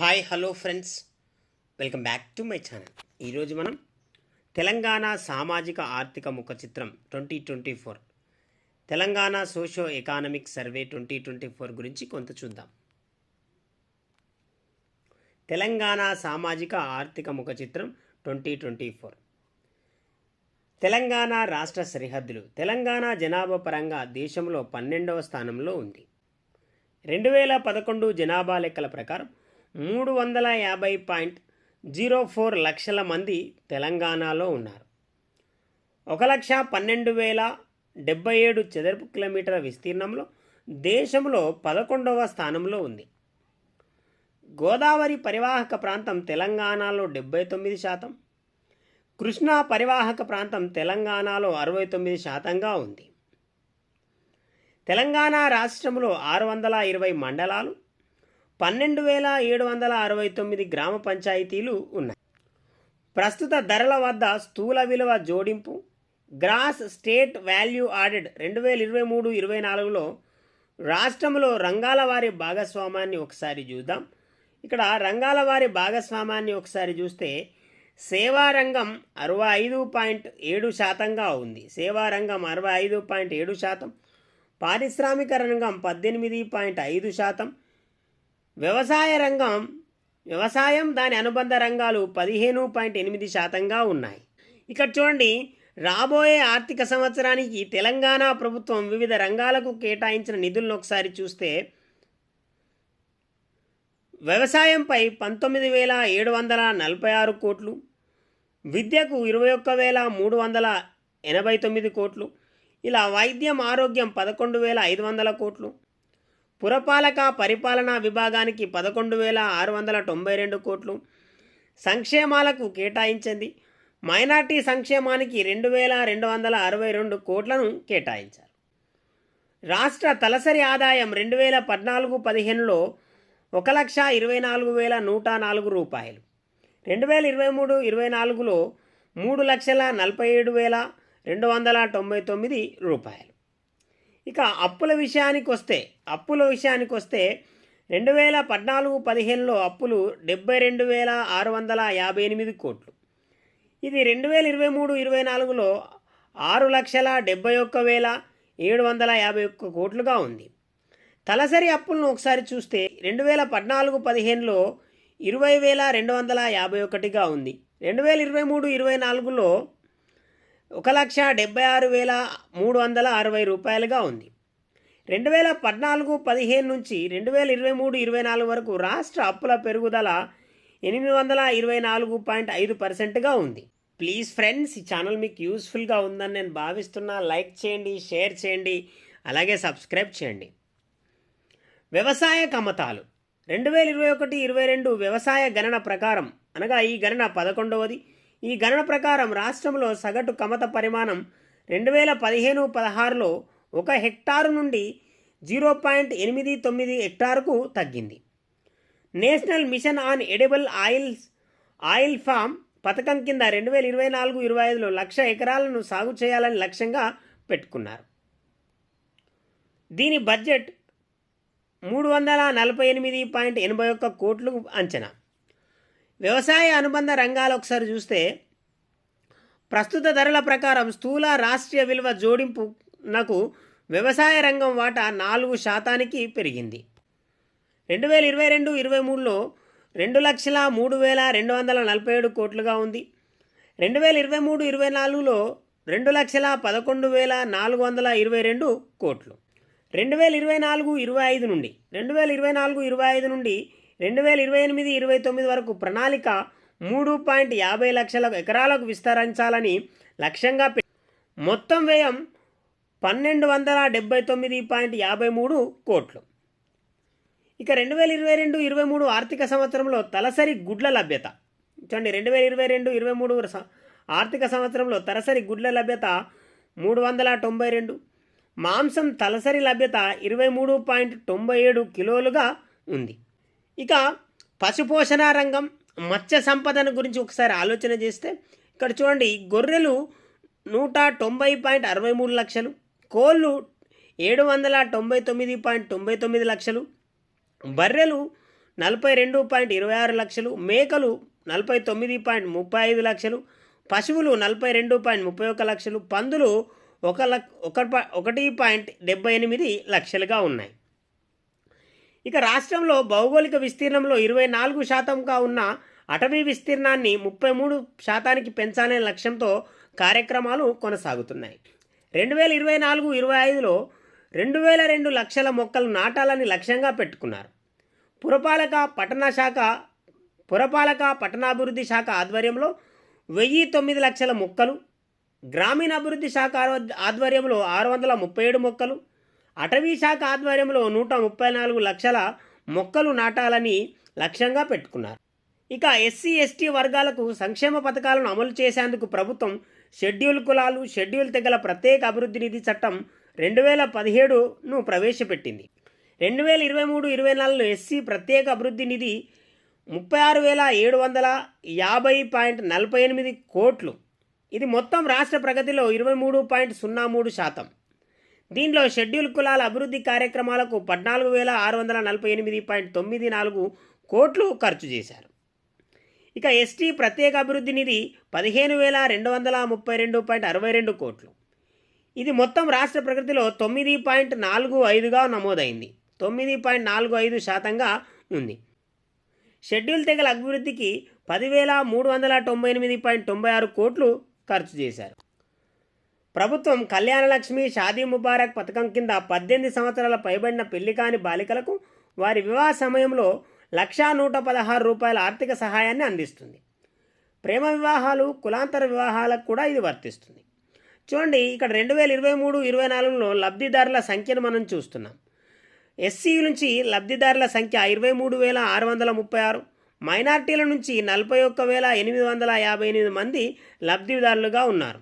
Hi hello friends. Welcome back to my channel. ఈరోజు మనం తెలంగాణ సామాజిక ఆర్థిక ముఖ చిత్రం twenty twenty four. Telangana socio economic survey twenty twenty four గురించి కొంత చూద్దాం. తెలంగాణ సామాజిక ఆర్థిక ముఖ చిత్రం ట్వంటీ ట్వంటీ ఫోర్. తెలంగాణ రాష్ట్ర సరిహద్దులు తెలంగాణ జనాభా పరంగా దేశంలో పన్నెండవ స్థానంలో ఉంది. రెండు వేల పదకొండు జనాభా లెక్కల ప్రకారం మూడు వందల యాభై పాయింట్ జీరో ఫోర్ లక్షల మంది తెలంగాణలో ఉన్నారు. ఒక లక్ష పన్నెండు వేల డెబ్బై ఏడు చదరపు కిలోమీటర్ల విస్తీర్ణంలో దేశంలో పదకొండవ స్థానంలో ఉంది. గోదావరి పరివాహక ప్రాంతం తెలంగాణలో డెబ్బై తొమ్మిది శాతం కృష్ణా పరివాహక ప్రాంతం తెలంగాణలో అరవై తొమ్మిది శాతంగా ఉంది. తెలంగాణ రాష్ట్రంలో ఆరు వందల ఇరవై మండలాలు పన్నెండు వేల ఏడు వందల అరవై తొమ్మిది గ్రామ పంచాయతీలు ఉన్నాయి. ప్రస్తుత ధరల వద్ద స్థూల విలువ జోడింపు గ్రాస్ స్టేట్ వాల్యూ ఆడెడ్ రెండు వేల ఇరవై మూడు ఇరవై నాలుగులో రాష్ట్రంలో రంగాల వారి భాగస్వామాన్ని ఒకసారి చూద్దాం. ఇక్కడ రంగాల వారి భాగస్వామాన్ని ఒకసారి చూస్తే సేవా రంగం అరవై ఐదు పాయింట్ ఏడు శాతంగా ఉంది. సేవారంగం అరవై ఐదు పాయింట్ ఏడు శాతం పారిశ్రామిక రంగం పద్దెనిమిది పాయింట్ ఐదు శాతం వ్యవసాయ రంగం వ్యవసాయం దాని అనుబంధ రంగాలు పదిహేను పాయింట్ ఎనిమిది శాతంగా ఉన్నాయి. ఇక్కడ చూడండి రాబోయే ఆర్థిక సంవత్సరానికి తెలంగాణ ప్రభుత్వం వివిధ రంగాలకు కేటాయించిన నిధులను ఒకసారి చూస్తే వ్యవసాయంపై పంతొమ్మిది వేల ఏడు వందల నలభై ఆరు కోట్లు విద్యకు ఇరవై ఒక్క వేల మూడు వందల ఎనభై తొమ్మిది కోట్లు ఇలా వైద్యం ఆరోగ్యం పదకొండు వేల ఐదు వందల కోట్లు పురపాలక పరిపాలనా విభాగానికి పదకొండు వేల ఆరు వందల తొంభై రెండు కోట్లు సంక్షేమాలకు కేటాయించింది. మైనార్టీ సంక్షేమానికి రెండు వేల రెండు వందల అరవై రెండు కోట్లను కేటాయించారు. రాష్ట్ర తలసరి ఆదాయం రెండు వేల పద్నాలుగు పదిహేనులో ఒక లక్ష ఇరవై నాలుగు వేల నూట నాలుగు రూపాయలు. రెండు వేల ఇరవై మూడు ఇరవై నాలుగులో మూడు లక్షల నలభై ఏడు వేల రెండు వందల తొంభై తొమ్మిది రూపాయలు. ఇక అప్పుల విషయానికి వస్తే అప్పుల విషయానికి వస్తే రెండు వేల పద్నాలుగు పదిహేనులో అప్పులు డెబ్బై రెండు వేల ఆరు వందల యాభై ఎనిమిది కోట్లు. ఇది రెండు వేల ఇరవై మూడు ఇరవై నాలుగులో ఆరు లక్షల డెబ్బై ఒక్క వేల ఏడు వందల యాభై ఒక్క కోట్లుగా ఉంది. తలసరి అప్పులను ఒకసారి చూస్తే రెండు వేల పద్నాలుగు పదిహేనులో ఇరవై వేల రెండు వందల యాభై ఒకటిగా ఉంది. రెండు వేల ఇరవై మూడు ఇరవై నాలుగులో ఒక లక్ష డెబ్బై ఆరు వేల మూడు వందల అరవై రూపాయలుగా ఉంది. రెండు వేల పద్నాలుగు పదిహేను నుంచి రెండు వేల ఇరవై మూడు ఇరవై నాలుగు వరకు రాష్ట్ర అప్పుల పెరుగుదల ఎనిమిది వందల ఇరవై నాలుగు పాయింట్ ఐదు పర్సెంట్గా ఉంది. ప్లీజ్ ఫ్రెండ్స్ ఈ ఛానల్ మీకు యూస్ఫుల్గా ఉందని నేను భావిస్తున్నా. లైక్ చేయండి షేర్ చేయండి అలాగే సబ్స్క్రైబ్ చేయండి. వ్యవసాయ కమతాలు. రెండు వేల ఇరవై ఒకటి ఇరవై రెండు వ్యవసాయ గణన ప్రకారం అనగా ఈ గణన పదకొండవది. ఈ గణన ప్రకారం రాష్ట్రంలో సగటు కమత పరిమాణం రెండు వేల పదిహేను పదహారులో ఒక హెక్టారు నుండి జీరో పాయింట్ ఎనిమిది తొమ్మిది హెక్టారుకు తగ్గింది. National mission on edible oils oil palm పథకం కింద రెండు వేల ఇరవై నాలుగు ఇరవై ఐదులో లక్ష ఎకరాలను సాగు చేయాలని లక్ష్యంగా పెట్టుకున్నారు. దీని బడ్జెట్ మూడు వందల నలభై ఎనిమిది పాయింట్ ఎనభై ఒక్క కోట్లు అంచనా. వ్యవసాయ అనుబంధ రంగాలు ఒకసారి చూస్తే ప్రస్తుత ధరల ప్రకారం స్థూల రాష్ట్రీయ విలువ జోడింపునకు వ్యవసాయ రంగం వాటా నాలుగు శాతానికి పెరిగింది. రెండు వేల ఇరవై రెండు ఇరవై మూడులో రెండు లక్షల మూడు వేల రెండు వందల నలభై ఏడు కోట్లుగా ఉంది. రెండు వేల ఇరవై మూడు ఇరవై నాలుగులో రెండు లక్షల పదకొండు వేల నాలుగు వందల ఇరవై రెండు కోట్లు. రెండు వేల ఇరవై నాలుగు ఇరవై ఐదు నుండి రెండు వేల ఇరవై నాలుగు ఇరవై ఐదు నుండి రెండు వేల ఇరవై ఎనిమిది ఇరవై తొమ్మిది వరకు ప్రణాళిక మూడు పాయింట్ యాభై లక్షల ఎకరాలకు విస్తరించాలని లక్ష్యంగా పె మొత్తం వ్యయం పన్నెండు వందల డెబ్బై తొమ్మిది పాయింట్ యాభై మూడు కోట్లు. ఇక రెండు వేల ఇరవై రెండు ఇరవై మూడు ఆర్థిక సంవత్సరంలో తలసరి గుడ్ల లభ్యత. చూడండి రెండు వేల ఇరవై రెండు ఇరవై మూడు స- ఆర్థిక సంవత్సరంలో తలసరి గుడ్ల లభ్యత మూడు వందల తొంభై రెండు. మాంసం తలసరి లభ్యత ఇరవై మూడు పాయింట్ తొంభై ఏడు కిలోలుగా ఉంది. ఇక పశుపోషణ రంగం మత్స్య సంపదన గురించి ఒకసారి ఆలోచన చేస్తే ఇక్కడ చూడండి గొర్రెలు నూట తొంభై పాయింట్ అరవై మూడు లక్షలు కోళ్ళు ఏడు వందల తొంభై తొమ్మిది పాయింట్ తొంభై తొమ్మిది లక్షలు బర్రెలు నలభై రెండు పాయింట్ ఇరవై ఆరు లక్షలు మేకలు నలభై తొమ్మిది పాయింట్ ముప్పై ఐదు లక్షలు పశువులు నలభై రెండు పాయింట్ ముప్పై ఒక లక్షలు పందులు ఒక లక్ ఒక ఒకటి పాయింట్ డెబ్బై ఎనిమిది లక్షలుగా ఉన్నాయి. ఇక రాష్ట్రంలో భౌగోళిక విస్తీర్ణంలో ఇరవై నాలుగు శాతంగా ఉన్న అటవీ విస్తీర్ణాన్ని ముప్పై మూడు శాతానికి పెంచాలనే లక్ష్యంతో కార్యక్రమాలు కొనసాగుతున్నాయి. రెండు వేల ఇరవై నాలుగు ఇరవై ఐదులో రెండు వేల రెండు లక్షల మొక్కలు నాటాలని లక్ష్యంగా పెట్టుకున్నారు. పురపాలక పట్టణ శాఖ పురపాలక పట్టణాభివృద్ధి శాఖ ఆధ్వర్యంలో వెయ్యి తొమ్మిది లక్షల మొక్కలు గ్రామీణాభివృద్ధి శాఖ ఆధ్వర్యంలో ఆరు వందల ముప్పై ఏడు మొక్కలు అటవీ శాఖ ఆధ్వర్యంలో నూట ముప్పై నాలుగు లక్షల మొక్కలు నాటాలని లక్ష్యంగా పెట్టుకున్నారు. ఇక ఎస్సీ ఎస్టీ వర్గాలకు సంక్షేమ పథకాలను అమలు చేసేందుకు ప్రభుత్వం షెడ్యూల్ కులాలు షెడ్యూల్ తెగల ప్రత్యేక అభివృద్ధి నిధి చట్టం రెండు వేల పదిహేడును ప్రవేశపెట్టింది. రెండు వేల ఇరవై మూడు ఇరవై నాలుగులో ఎస్సీ ప్రత్యేక అభివృద్ధి నిధి ముప్పై ఆరు వేల ఏడు వందల యాభై పాయింట్ నలభై ఎనిమిది కోట్లు. ఇది మొత్తం రాష్ట్ర ప్రగతిలో ఇరవై మూడు పాయింట్ సున్నా మూడు శాతం. దీనిలో షెడ్యూల్ కులాల అభివృద్ధి కార్యక్రమాలకు పద్నాలుగు వేల ఆరు వందల నలభై ఎనిమిది పాయింట్ తొమ్మిది నాలుగు కోట్లు ఖర్చు చేశారు. ఇక ఎస్టీ ప్రత్యేక అభివృద్ధి నిధి పదిహేను వేల రెండు వందల ముప్పై రెండు పాయింట్ అరవై రెండు కోట్లు. ఇది మొత్తం రాష్ట్ర ప్రగతిలో తొమ్మిది పాయింట్ నాలుగు ఐదుగా నమోదైంది. తొమ్మిది పాయింట్ నాలుగు ఐదు శాతంగా ఉంది. షెడ్యూల్ తెగల అభివృద్ధికి పదివేల మూడు వందల తొంభై ఎనిమిది పాయింట్ తొంభై ఆరు కోట్లు ఖర్చు చేశారు. ప్రభుత్వం కళ్యాణలక్ష్మి షాదీ ముబారక్ పథకం కింద పద్దెనిమిది సంవత్సరాల పైబడిన పెళ్ళి కాని బాలికలకు వారి వివాహ సమయంలో లక్షా నూట పదహారు రూపాయల ఆర్థిక సహాయాన్ని అందిస్తుంది. ప్రేమ వివాహాలు కులాంతర వివాహాలకు కూడా ఇది వర్తిస్తుంది. చూడండి ఇక్కడ రెండు వేల ఇరవై మూడు ఇరవై నాలుగులో లబ్ధిదారుల సంఖ్యను మనం చూస్తున్నాం. ఎస్సీ నుంచి లబ్ధిదారుల సంఖ్య ఇరవై మూడు వేల ఆరు వందల ముప్పై ఆరు మైనార్టీల నుంచి నలభై ఒక్క వేల ఎనిమిది వందల యాభై ఎనిమిది మంది లబ్ధిదారులుగా ఉన్నారు.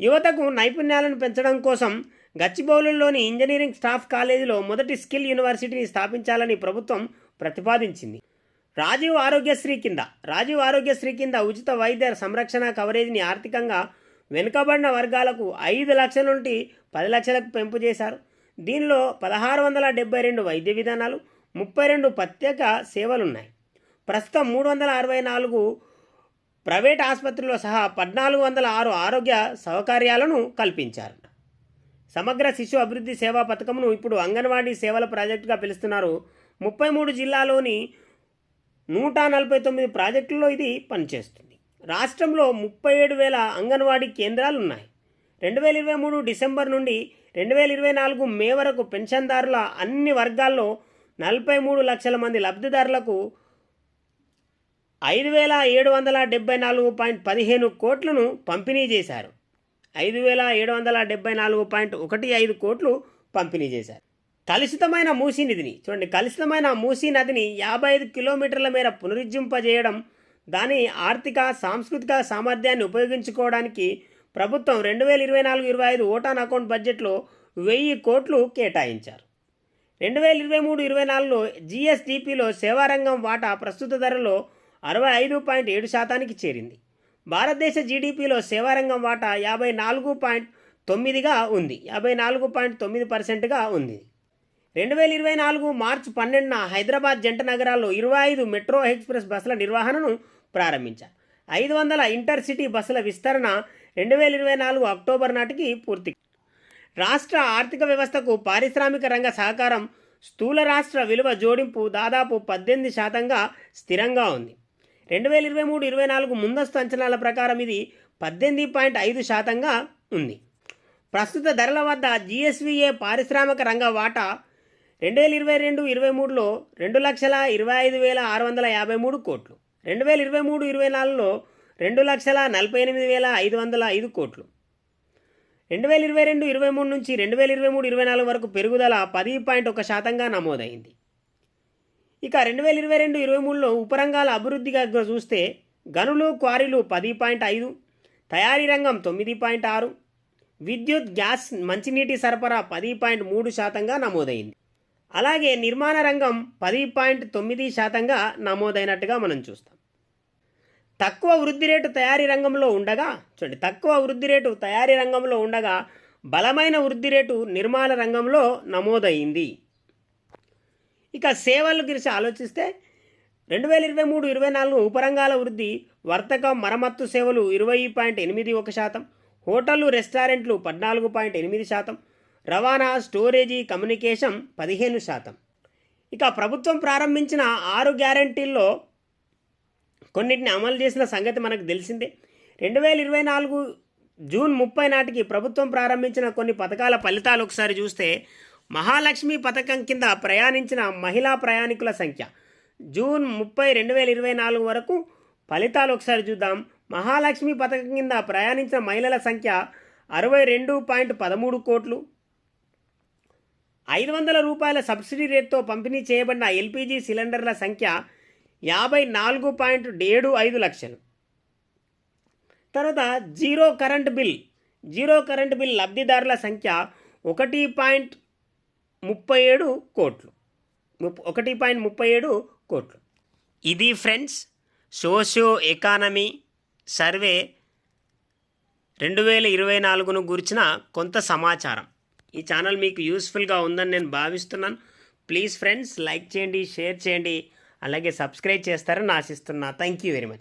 యువతకు నైపుణ్యాలను పెంచడం కోసం గచ్చిబౌలులోని ఇంజనీరింగ్ స్టాఫ్ కాలేజీలో మొదటి స్కిల్ యూనివర్సిటీని స్థాపించాలని ప్రభుత్వం ప్రతిపాదించింది. రాజీవ్ ఆరోగ్యశ్రీ కింద రాజీవ్ ఆరోగ్యశ్రీ కింద ఉచిత వైద్య సంరక్షణ కవరేజీని ఆర్థికంగా వెనుకబడిన వర్గాలకు ఐదు లక్షల నుండి పది లక్షలకు పెంపు చేశారు. దీనిలో పదహారు వందల డెబ్బై రెండు వైద్య విధానాలు ముప్పై రెండు ప్రత్యేక సేవలున్నాయి. ప్రస్తుతం మూడు వందల అరవై నాలుగు ప్రైవేట్ ఆసుపత్రుల్లో సహా పద్నాలుగు వందల ఆరు ఆరోగ్య సౌకర్యాలను కల్పించారు సమగ్ర శిశు అభివృద్ధి సేవా పథకంను ఇప్పుడు అంగన్వాడీ సేవల ప్రాజెక్టుగా పిలుస్తున్నారు. ముప్పై మూడు జిల్లాలోని నూట నలభై తొమ్మిది ప్రాజెక్టుల్లో ఇది పనిచేస్తుంది. రాష్ట్రంలో ముప్పై ఏడు వేల అంగన్వాడీ కేంద్రాలు ఉన్నాయి రెండు వేల ఇరవై మూడు డిసెంబర్ నుండి రెండు వేల ఇరవై నాలుగు మే వరకు పెన్షన్దారుల అన్ని వర్గాల్లో నలభై మూడు లక్షల మంది లబ్ధిదారులకు ఐదు వేల ఏడు వందల డెబ్బై నాలుగు పాయింట్ పదిహేను కోట్లను పంపిణీ చేశారు. ఐదు వేల ఏడు వందల డెబ్బై నాలుగు పాయింట్ ఒకటి ఐదు కోట్లు పంపిణీ చేశారు. కలుషితమైన మూసీ నదిని చూడండి కలుషితమైన మూసీ నదిని యాభై ఐదు కిలోమీటర్ల మేర పునరుజ్జింపజేయడం దాని ఆర్థిక సాంస్కృతిక సామర్థ్యాన్ని ఉపయోగించుకోవడానికి ప్రభుత్వం రెండు వేల ఇరవై నాలుగు ఇరవై ఐదు ఓటాన్ అకౌంట్ బడ్జెట్లో వెయ్యి కోట్లు కేటాయించారు. రెండు వేల ఇరవై మూడు ఇరవై నాలుగులో జిఎస్డిపిలో సేవారంగం వాటా ప్రస్తుత ధరలో అరవై ఐదు పాయింట్ ఏడు శాతానికి చేరింది. భారతదేశ జీడిపిలో సేవారంగం వాటా యాభై నాలుగు పాయింట్ తొమ్మిదిగా ఉంది. యాభై నాలుగు పాయింట్ తొమ్మిది పర్సెంట్గా ఉంది. రెండు వేల ఇరవై నాలుగు మార్చి పన్నెండున హైదరాబాద్ జంట నగరాల్లో ఇరవై ఐదు మెట్రో ఎక్స్ప్రెస్ బస్సుల నిర్వహణను ప్రారంభించారు. ఐదు వందల ఇంటర్సిటీ బస్సుల విస్తరణ రెండు వేల ఇరవై నాలుగు అక్టోబర్ నాటికి పూర్తి రాష్ట్ర ఆర్థిక వ్యవస్థకు పారిశ్రామిక రంగ సహకారం స్థూల రాష్ట్ర విలువ జోడింపు దాదాపు పద్దెనిమిది శాతంగా స్థిరంగా ఉంది. రెండు వేల ఇరవై మూడు ఇరవై నాలుగు ముందస్తు అంచనాల ప్రకారం ఇది పద్దెనిమిది పాయింట్ ఐదు శాతంగా ఉంది. ప్రస్తుత ధరల వద్ద జిఎస్విఏ పారిశ్రామిక రంగ వాటా రెండు వేల ఇరవై రెండు ఇరవై మూడులో రెండు లక్షల ఇరవై ఐదు వేల ఆరు వందల యాభై మూడు కోట్లు. రెండు వేల ఇరవై మూడు ఇరవై నాలుగులో రెండు లక్షల నలభై ఎనిమిది వేల ఐదు వందల ఐదు కోట్లు. రెండు వేల ఇరవై రెండు ఇరవై మూడు నుంచి రెండు వేల ఇరవై మూడు ఇరవై నాలుగు వరకు పెరుగుదల పది పాయింట్ ఒక శాతంగా నమోదైంది. ఇక రెండు వేల ఇరవై రెండు ఇరవై మూడులో ఉపరంగాల అభివృద్ధిగా చూస్తే గనులు క్వారీలు పది పాయింట్ ఐదు తయారీ రంగం తొమ్మిది పాయింట్ ఆరు విద్యుత్ గ్యాస్ మంచినీటి సరఫరా పది పాయింట్ మూడు శాతంగా నమోదైంది. అలాగే నిర్మాణ రంగం పది పాయింట్ తొమ్మిది శాతంగా నమోదైనట్టుగా మనం చూస్తాం. తక్కువ వృద్ధి రేటు తయారీ రంగంలో ఉండగా చూడండి తక్కువ వృద్ధి రేటు తయారీ రంగంలో ఉండగా బలమైన వృద్ధి రేటు నిర్మాణ రంగంలో నమోదైంది. ఇక సేవల గురించి ఆలోచిస్తే రెండు వేల ఇరవై మూడు ఇరవై నాలుగు ఉపరంగాల వృద్ధి వర్తకం మరమ్మత్తు సేవలు ఇరవై పాయింట్ ఎనిమిది ఒక శాతం హోటళ్ళు రెస్టారెంట్లు పద్నాలుగు పాయింట్ ఎనిమిది శాతం రవాణా స్టోరేజీ కమ్యూనికేషన్ పదిహేను శాతం. ఇక ప్రభుత్వం ప్రారంభించిన ఆరు గ్యారంటీల్లో కొన్నిటిని అమలు చేసిన సంగతి మనకు తెలిసిందే. రెండు వేల ఇరవై నాలుగు జూన్ ముప్పై నాటికి ప్రభుత్వం ప్రారంభించిన కొన్ని పథకాల ఫలితాలు ఒకసారి చూస్తే మహాలక్ష్మి పథకం కింద ప్రయాణించిన మహిళా ప్రయాణికుల సంఖ్య. జూన్ ముప్పై రెండు వేల ఇరవై నాలుగు వరకు ఫలితాలు ఒకసారి చూద్దాం. మహాలక్ష్మి పథకం కింద ప్రయాణించిన మహిళల సంఖ్య అరవై రెండు పాయింట్ పదమూడు కోట్లు. ఐదు వందల రూపాయల సబ్సిడీ రేట్తో పంపిణీ చేయబడిన ఎల్పిజి సిలిండర్ల సంఖ్య యాభై నాలుగు పాయింట్ ఏడు ఐదు లక్షలు. తర్వాత zero current bill. Zero current bill లబ్ధిదారుల సంఖ్య ఒకటి పాయింట్ ముప్పై ఏడు కోట్లు. ఒకటి పాయింట్ ముప్పై ఏడు కోట్లు. ఇది ఫ్రెండ్స్ సోషియో ఎకానమీ సర్వే రెండు వేల ఇరవై నాలుగును గురించిన కొంత సమాచారం. ఈ ఛానల్ మీకు యూస్ఫుల్గా ఉందని నేను భావిస్తున్నాను. ప్లీజ్ ఫ్రెండ్స్ లైక్ చేయండి షేర్ చేయండి. అలాగే సబ్స్క్రైబ్ చేస్తారని ఆశిస్తున్నా. Thank you very much.